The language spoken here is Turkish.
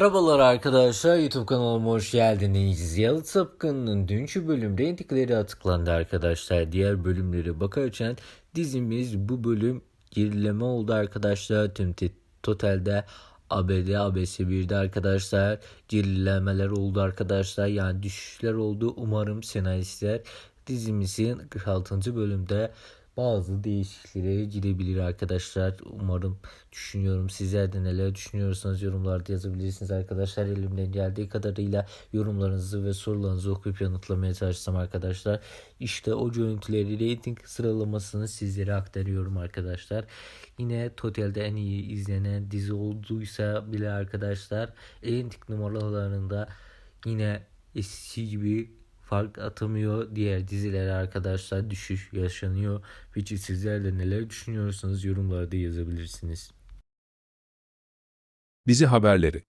Merhabalar arkadaşlar YouTube kanalıma hoş geldiniz. Yalı Sapkın'ın dünkü bölüm reytingleri açıklandı arkadaşlar. Diğer bölümleri bakarken dizimiz bu bölüm gerileme oldu arkadaşlar. Tüm totalde ABD ABS 1'de arkadaşlar gerilemeler oldu arkadaşlar. Yani düşüşler oldu. Umarım senaristler dizimizin 46. bölümde bazı değişikliklere girebilir arkadaşlar. Umarım düşünüyorum. Sizler de neler düşünüyorsanız yorumlarda yazabilirsiniz arkadaşlar. Elimden geldiği kadarıyla yorumlarınızı ve sorularınızı okuyup yanıtlamaya çalışacağım arkadaşlar. İşte o görüntüleri rating sıralamasını sizlere aktarıyorum arkadaşlar. Yine totalde en iyi izlenen dizi olduysa bile arkadaşlar rating numaralarında yine eski gibi fark atamıyor. Diğer dizilere arkadaşlar düşüş yaşanıyor. Peki sizler de neler düşünüyorsanız yorumlarda yazabilirsiniz. Dizi haberleri